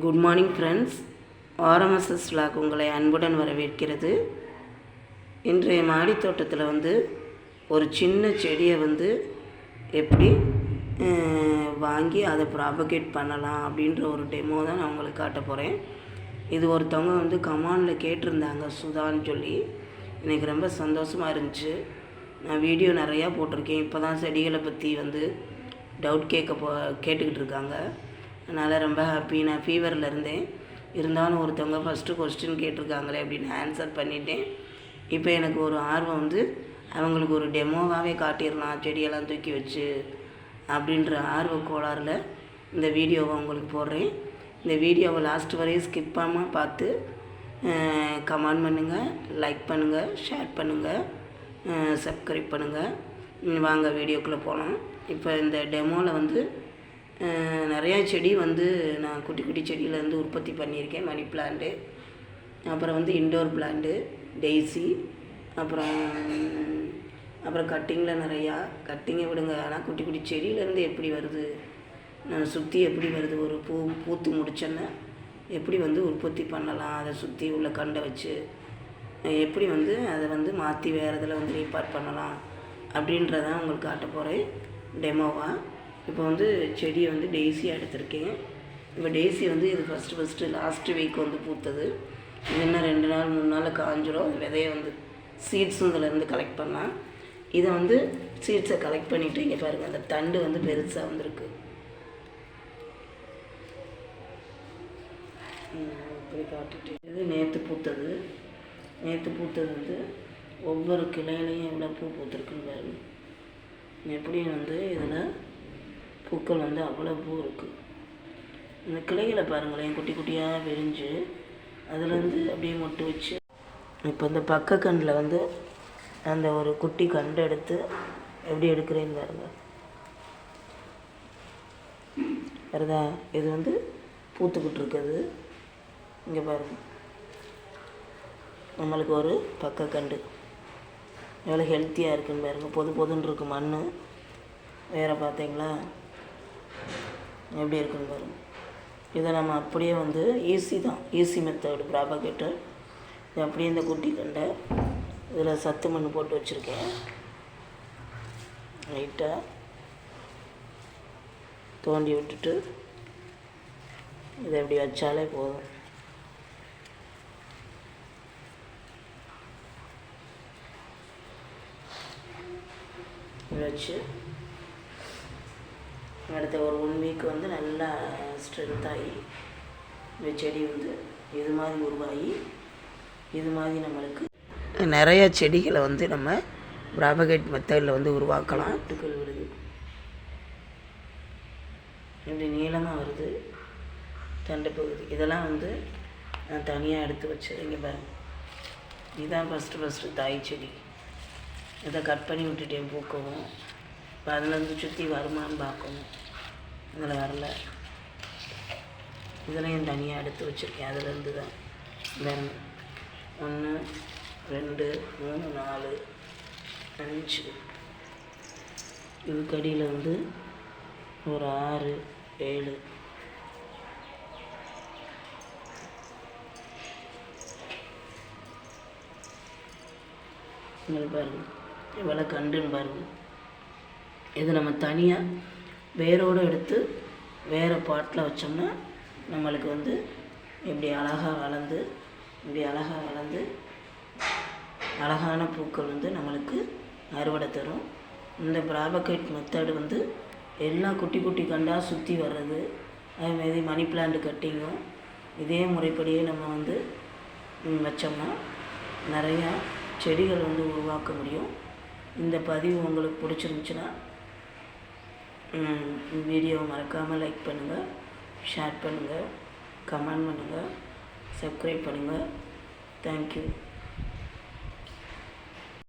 Good morning friends. RMSS lock உங்களை அன்புடன் வரவேற்கிறது. இன்றைய மாடித் தோட்டத்தில் வந்து ஒரு சின்ன செடியை வந்து எப்படி வாங்கி அதை ப்ராபகேட் பண்ணலாம் அப்படின்ற ஒரு டெமோ தான் நான் உங்களுக்கு காட்ட போகிறேன் இது ஒருத்தவங்க வந்து கமாண்டில் கேட்டிருந்தாங்க சுதான்னு சொல்லி. எனக்கு ரொம்ப சந்தோஷமாக இருந்துச்சு. நான் வீடியோ நிறையா போட்டிருக்கேன். இப்போ தான் செடிகளை பற்றி வந்து டவுட் கேட்க போ கேட்டுக்கிட்டு இருக்காங்க. அதனால் ரொம்ப ஹாப்பி நான் ஃபீவரில் இருந்தேன். இருந்தாலும் ஒருத்தவங்க ஃபஸ்ட்டு கொஸ்டின் கேட்டிருக்காங்களே அப்படின்னு ஆன்சர் பண்ணிட்டேன். இப்போ எனக்கு ஒரு ஆர்வம் வந்து அவங்களுக்கு ஒரு டெமோவாகவே காட்டிடலாம் செடியெல்லாம் தூக்கி வச்சு அப்படின்ற ஆர்வ கோளாறில் இந்த வீடியோவை உங்களுக்கு போடுறேன். இந்த வீடியோவை லாஸ்ட் வரையும் ஸ்கிப்பாமல் பார்த்து கமெண்ட் பண்ணுங்கள் லைக் பண்ணுங்கள் ஷேர் பண்ணுங்கள் சப்ஸ்கிரைப் பண்ணுங்கள் வாங்க வீடியோக்குள்ளே போகலாம் இப்போ இந்த டெமோவில் வந்து நிறையா செடி வந்து நான் குட்டி குட்டி செடியிலேருந்து உற்பத்தி பண்ணியிருக்கேன் மணி பிளான்ட்டு. அப்புறம் வந்து இன்டோர் பிளான்ட்டு டெய்ஸி அப்புறம் அப்புறம் கட்டிங்கில் நிறையா. கட்டிங்கை விடுங்க ஆனால் குட்டி குட்டி செடியிலேருந்து எப்படி வருது? நான் சுற்றி எப்படி வருது? ஒரு பூ பூத்து முடிச்சோன்னே எப்படி வந்து உற்பத்தி பண்ணலாம்? அதை சுற்றி உள்ள கண்டை வச்சு எப்படி வந்து அதை வந்து மாற்றி வேறு இதில் வந்து ரீபார்ட் பண்ணலாம்? அப்படின்றதான் உங்களுக்கு காட்ட போகிறேன் டெமோவாக இப்போ வந்து செடியை வந்து டெய்ஸியாக எடுத்திருக்கேன். இப்போ டெய்ஸி வந்து இது ஃபஸ்ட்டு ஃபஸ்ட்டு லாஸ்ட்டு வீக் வந்து பூத்தது. இது இன்னும் ரெண்டு நாள் மூணு நாள் காஞ்சிரும். அந்த விதையை வந்து சீட்ஸும் இதிலேருந்து கலெக்ட் பண்ணலாம். இதை வந்து சீட்ஸை கலெக்ட் பண்ணிவிட்டு இங்கே பாருங்கள் அந்த தண்டு வந்து பெருசாக வந்திருக்கு. இப்படி காட்டுட்டு இது நேற்று பூத்தது. நேற்று பூத்தது வந்து ஒவ்வொரு கிளையிலையும் எவ்வளோ பூ பூத்துருக்குன்னு பாருங்க. எப்படியும் வந்து இதில் பூக்கள் வந்து அவ்வளோ பூ இருக்குது இந்த கிளைகளை பாருங்களேன் குட்டி குட்டியாக விரிஞ்சு அதுலேருந்து அப்படியே மொட்டு வச்சு இப்போ இந்த பக்க கண்டில் வந்து அந்த ஒரு குட்டி கண்டு எடுத்து எப்படி எடுக்கிறேன்னு பாருங்க. வருதா இது வந்து பூத்துக்கிட்டு இருக்குது. இங்கே பாருங்க. நம்மளுக்கு ஒரு பக்க கண்டு. எவ்வளோ ஹெல்த்தியாக இருக்குன்னு பாருங்கள் பொது பொதுன்னு இருக்கு மண் வேறு பார்த்தீங்களா? எப்படி இருக்குன்னு பாருங்கள் இதை நம்ம அப்படியே வந்து ஈஸி தான். ஈஸி மெத்தடு ப்ராபகேட்டர் இது அப்படியே இந்த குட்டி கண்டை இதில் சத்து மண் போட்டு வச்சுருக்கேன். லைட்டாக தோண்டி விட்டுட்டு இதை இப்படி வச்சாலே போதும். வச்சு அடுத்த ஒரு ஒன் வீக் வந்து நல்லா ஸ்ட்ரென்த் ஆகி இந்த செடி வந்து இது மாதிரி உருவாகி இது மாதிரி நம்மளுக்கு நிறைய செடிகளை வந்து நம்ம ப்ராபகேட் மெத்தடில் வந்து உருவாக்கலாம். துக்கள் விடுது இப்படி நீளமாக வருது தண்டு பகுதி. இதெல்லாம் வந்து நான் தனியாக எடுத்து வச்சேன் இங்கே பாருங்க இதுதான் ஃபஸ்ட்டு ஃபஸ்ட்டு தாய் செடி. இதை கட் பண்ணி விட்டுட்டேன் பூக்கவும். இப்போ அதுலேருந்து சுற்றி வருமான்னு பார்க்கணும். இதில் வரல. இதெல்லாம் தனியாக எடுத்து வச்சுருக்கேன். அதுலேருந்து தான் தென் ஒன்று ரெண்டு மூணு நாலு அஞ்சு. இதுக்கு அடியில் வந்து ஒரு ஆறு ஏழு. இங்கே பாருங்க. எவ்வளோ கண்டுன்னு பாருங்கள் இது நம்ம தனியாக வேரோடு எடுத்து வேறு பாட்டில் வச்சோம்னா நம்மளுக்கு வந்து இப்படி அழகாக வளர்ந்து இப்படி அழகாக வளர்ந்து அழகான பூக்கள் வந்து நம்மளுக்கு அறுவடை தரும். இந்த ப்ராபகேட் மெத்தடு வந்து எல்லாம் குட்டி குட்டி கண்டாக சுற்றி வர்றது அதுமாரி மணி பிளான்ட் கட்டிங்கும் இதே முறைப்படியே நம்ம வந்து வச்சோம்னா நிறையா செடிகள் வந்து உருவாக்க முடியும். இந்த பதிவு உங்களுக்கு பிடிச்சிருந்துச்சுன்னா வீடியோவை மறக்காமல் லைக் பண்ணுங்கள் ஷேர் பண்ணுங்கள் கமெண்ட் பண்ணுங்கள் சப்ஸ்கிரைப் பண்ணுங்கள் தேங்க்யூ